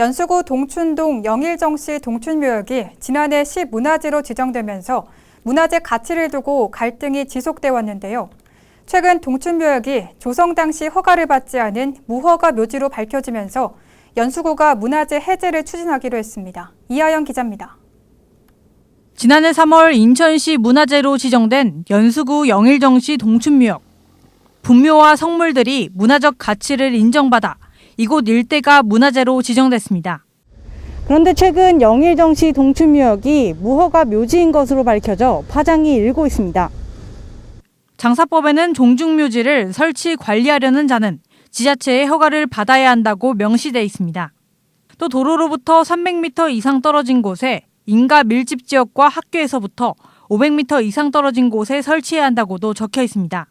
연수구 동춘동 영일정씨 동춘묘역이 지난해 시문화재로 지정되면서 문화재 가치를 두고 갈등이 지속돼 왔는데요. 최근 동춘묘역이 조성 당시 허가를 받지 않은 무허가 묘지로 밝혀지면서 연수구가 문화재 해제를 추진하기로 했습니다. 이하영 기자입니다. 지난해 3월 인천시 문화재로 지정된 연수구 영일정씨 동춘묘역. 분묘와 성물들이 문화적 가치를 인정받아 이곳 일대가 문화재로 지정됐습니다. 그런데 최근 영일정씨 동춘묘역이 무허가 묘지인 것으로 밝혀져 파장이 일고 있습니다. 장사법에는 종중묘지를 설치 관리하려는 자는 지자체의 허가를 받아야 한다고 명시돼 있습니다. 또 도로로부터 300m 이상 떨어진 곳에 인가 밀집 지역과 학교에서부터 500m 이상 떨어진 곳에 설치해야 한다고도 적혀 있습니다.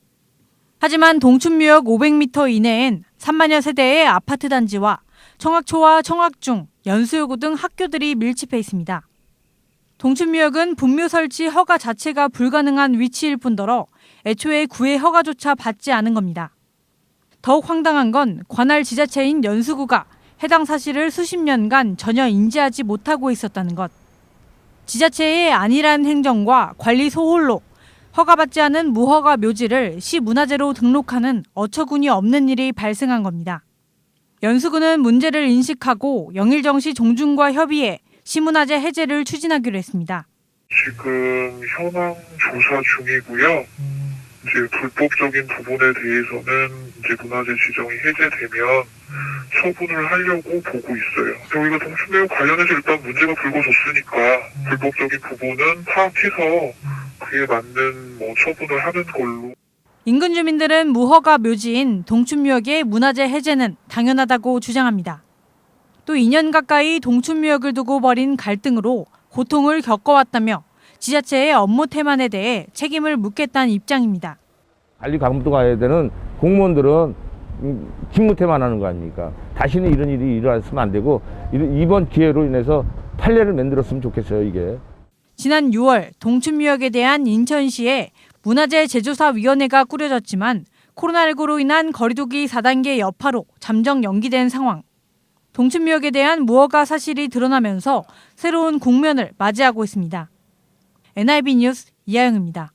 하지만 동춘묘역 500m 이내엔 3만여 세대의 아파트 단지와 청학초와 청학중, 연수여고 등 학교들이 밀집해 있습니다. 동춘묘역은 분묘 설치 허가 자체가 불가능한 위치일 뿐더러 애초에 구의 허가조차 받지 않은 겁니다. 더욱 황당한 건 관할 지자체인 연수구가 해당 사실을 수십 년간 전혀 인지하지 못하고 있었다는 것. 지자체의 안일한 행정과 관리 소홀로 허가받지 않은 무허가 묘지를 시문화재로 등록하는 어처구니 없는 일이 발생한 겁니다. 연수구는 문제를 인식하고 영일정시 종중과 협의해 시문화재 해제를 추진하기로 했습니다. 지금 현황 조사 중이고요. 이제 불법적인 부분에 대해서는 이제 문화재 지정이 해제되면 처분을 하려고 보고 있어요. 저희가 동춘매우 관련해서 일단 문제가 불거졌으니까 불법적인 부분은 파악해서 그에 맞는 뭐 처분을 하는 걸로. 인근 주민들은 무허가 묘지인 동춘묘역의 문화재 해제는 당연하다고 주장합니다. 또 2년 가까이 동춘묘역을 두고 벌인 갈등으로 고통을 겪어왔다며 지자체의 업무 태만에 대해 책임을 묻겠다는 입장입니다. 관리 감독가 해야 되는 공무원들은 음,勤무태만 하는 거 아닙니까? 다시는 이런 일이 일어났으면 안 되고 이번 기회로 인해서 판례를 만들었으면 좋겠어요, 이게. 지난 6월 동춘묘역에 대한 인천시의 문화재 제조사위원회가 꾸려졌지만 코로나19로 인한 거리두기 4단계 여파로 잠정 연기된 상황. 동춘묘역에 대한 무허가 사실이 드러나면서 새로운 국면을 맞이하고 있습니다. NIB 뉴스 이하영입니다.